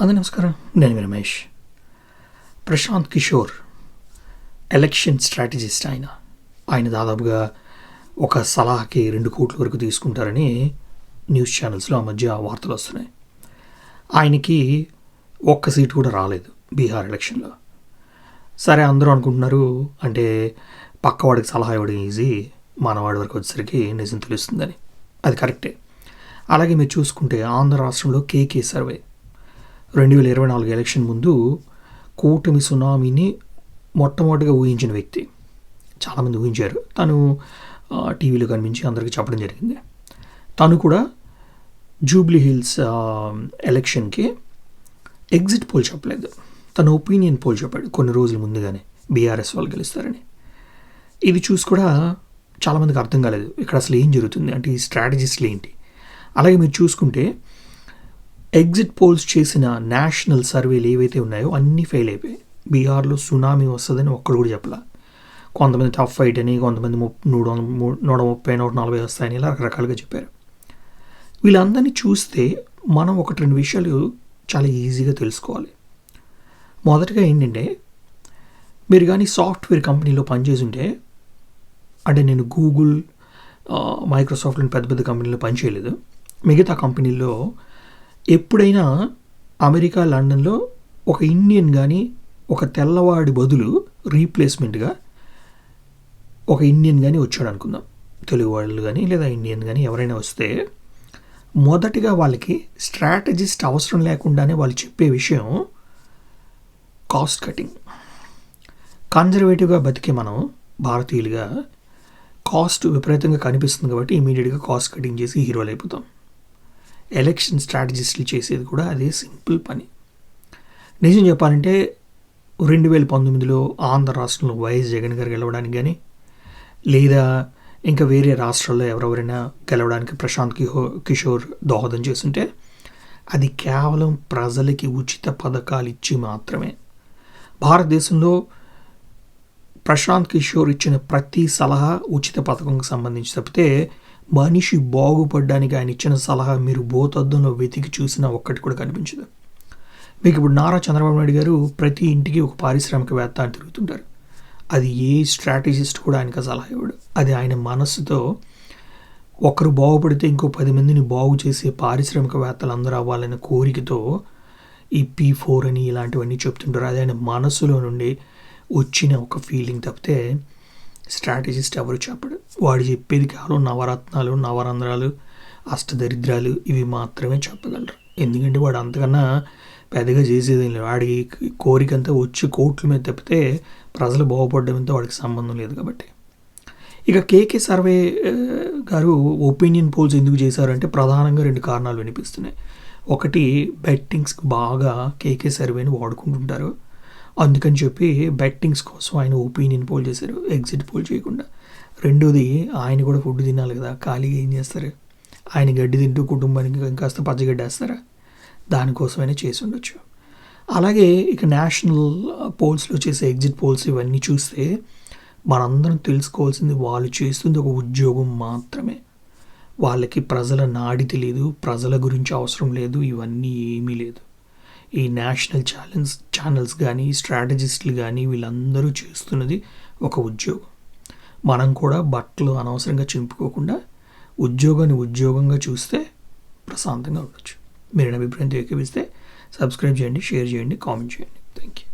అందు నమస్కారం. నేను రమేష్. ప్రశాంత్ కిషోర్ ఎలక్షన్ స్ట్రాటజిస్ట్ ఆయన. ఆయన దాదాపుగా ఒక సలహాకి రెండు కోట్ల వరకు తీసుకుంటారని న్యూస్ ఛానల్స్లో ఆ మధ్య వార్తలు వస్తున్నాయి. ఆయనకి ఒక్క సీటు కూడా రాలేదు బీహార్ ఎలక్షన్లో సరే అందరూ అనుకుంటున్నారు అంటే పక్కవాడికి సలహా ఇవ్వడం ఈజీ మనవాడి వరకు వచ్చేసరికి నిజం తెలుస్తుందని. అది కరెక్టే అలాగే మీరు చూసుకుంటే ఆంధ్ర రాష్ట్రంలో కేకే సర్వే రెండు వేల ఇరవై నాలుగు ఎలక్షన్ ముందు కూటమి సునామీని మొట్టమొదటిగా ఊహించిన వ్యక్తి. చాలామంది ఊహించారు. తను టీవీలో కనిపించి అందరికీ చెప్పడం జరిగింది. తను కూడా జూబ్లీ హిల్స్ ఎలక్షన్కి ఎగ్జిట్ పోల్ చెప్పలేదు. తన ఒపీనియన్ పోల్ చెప్పాడు కొన్ని రోజుల ముందుగానే బీఆర్ఎస్ వాళ్ళు గెలుస్తారని. ఇది చూసి కూడా చాలామందికి అర్థం కాలేదు. ఇక్కడ అసలు ఏం జరుగుతుంది? అంటే ఈ స్ట్రాటజిస్ట్లు ఏంటి? అలాగే మీరు చూసుకుంటే ఎగ్జిట్ పోల్స్ చేసిన నేషనల్ సర్వేలు ఏవైతే ఉన్నాయో అన్నీ ఫెయిల్ అయిపోయాయి. బీహార్లో సునామీ వస్తుందని ఒక్కడు కూడా చెప్పలా. కొంతమంది టఫ్ ఫైట్ అని కొంతమంది నూట నూట ముప్పై నూట నలభై వస్తాయని ఇలా రకరకాలుగా చెప్పారు. వీళ్ళందరినీ చూస్తే మనం ఒకటి రెండు విషయాలు చాలా ఈజీగా తెలుసుకోవాలి. మొదటగా ఏంటంటే మీరు కానీ సాఫ్ట్వేర్ కంపెనీలో పనిచేసి ఉంటే అంటే నేను గూగుల్ మైక్రోసాఫ్ట్ లాంటి పెద్ద పెద్ద కంపెనీలో పనిచేయలేదు. మిగతా కంపెనీల్లో ఎప్పుడైనా అమెరికా లండన్లో ఒక ఇండియన్ కానీ ఒక తెల్లవాడి బదులు రీప్లేస్మెంట్గా ఒక ఇండియన్ కానీ వచ్చాడు అనుకుందాం. తెలుగు వాళ్ళు కానీ లేదా ఇండియన్ కానీ ఎవరైనా వస్తే మొదటిగా వాళ్ళకి స్ట్రాటజిస్ట్ అవసరం లేకుండానే వాళ్ళు చెప్పే విషయం కాస్ట్ కటింగ్. కన్జర్వేటివ్గా బతికే మనం భారతీయులుగా కాస్ట్ విపరీతంగా కనిపిస్తుంది కాబట్టి ఇమీడియట్గా కాస్ట్ కటింగ్ చేసి హీరోలు అయిపోతాం. ఎలక్షన్ స్ట్రాటజిస్టులు చేసేది కూడా అదే సింపుల్ పని. నిజం చెప్పాలంటే రెండు వేల పంతొమ్మిదిలో ఆంధ్ర రాష్ట్రంలో వైఎస్ జగన్ గారు గెలవడానికి కానీ లేదా ఇంకా వేరే రాష్ట్రాల్లో ఎవరెవరైనా గెలవడానికి ప్రశాంత్ కిహో కిషోర్ దోహదం చేస్తుంటే అది కేవలం ప్రజలకి ఉచిత పథకాలు ఇచ్చి మాత్రమే. భారతదేశంలో ప్రశాంత్ కిషోర్ ఇచ్చిన ప్రతి సలహా ఉచిత పథకంకి సంబంధించి తప్పితే మనిషి బాగుపడడానికి ఆయన ఇచ్చిన సలహా మీరు భూతద్దంలో వెతికి చూసినా ఒక్కటి కూడా కనిపించదు. మీకు ఇప్పుడు నారా చంద్రబాబు నాయుడు గారు ప్రతి ఇంటికి ఒక పారిశ్రామికవేత్త అని తిరుగుతుంటారు. అది ఏ స్ట్రాటజిస్ట్ కూడా ఆయనకు సలహా ఇవ్వడు. అది ఆయన మనస్సుతో ఒకరు బాగుపడితే ఇంకో పది మందిని బాగు చేసే పారిశ్రామికవేత్తలు అందరూ అవ్వాలనే కోరికతో ఈ పీ ఫోర్ అని ఇలాంటివన్నీ చెప్తుంటారు. అది ఆయన మనస్సులో నుండి వచ్చిన ఒక ఫీలింగ్ తప్పితే స్ట్రాటజిస్ట్ ఎవరు చెప్పడు. వాడు చెప్పేది కేవలం నవరత్నాలు నవరంధ్రాలు అష్టదరిద్రాలు ఇవి మాత్రమే చెప్పగలరు. ఎందుకంటే వాడు అంతకన్నా పెద్దగా చేసేది లేదు. వాడికి కోరిక అంతా వచ్చి కోట్ల మీద తప్పితే ప్రజలు బాగుపడడంతో వాడికి సంబంధం లేదు కాబట్టి. ఇక కేకే సర్వే గారు ఒపీనియన్ పోల్స్ ఎందుకు చేశారంటే ప్రధానంగా రెండు కారణాలు వినిపిస్తున్నాయి. ఒకటి బెట్టింగ్స్కి బాగా కేకే సర్వేని వాడుకుంటుంటారు. అందుకని చెప్పి బెట్టింగ్స్ కోసం ఆయన ఒపీనియన్ పోల్ చేశారు ఎగ్జిట్ పోల్ చేయకుండా. రెండోది ఆయన కూడా ఫుడ్ తినాలి కదా ఖాళీగా ఏం చేస్తారు? ఆయన గడ్డి తింటూ కుటుంబానికి ఇంకాస్త పచ్చగడ్డి వేస్తారా దానికోసమైనా చేసి ఉండొచ్చు. అలాగే ఇక నేషనల్ పోల్స్లో చేసే ఎగ్జిట్ పోల్స్ ఇవన్నీ చూస్తే మనందరం తెలుసుకోవాల్సింది వాళ్ళు చేస్తుంది ఒక ఉద్యోగం మాత్రమే. వాళ్ళకి ప్రజల నాడి తెలియదు ప్రజల గురించి అవసరం లేదు ఇవన్నీ ఏమీ లేదు. ఈ నేషనల్ ఛాలెంజ్ ఛానల్స్ కానీ స్ట్రాటజిస్టులు కానీ వీళ్ళందరూ చేస్తున్నది ఒక ఉద్యోగం. మనం కూడా బట్టలు అనవసరంగా చింపుకోకుండా ఉద్యోగాన్ని ఉద్యోగంగా చూస్తే ప్రశాంతంగా ఉండొచ్చు. మీరు అభిప్రాయం ఏకీపిస్తే సబ్స్క్రైబ్ చేయండి షేర్ చేయండి కామెంట్ చేయండి. Thank you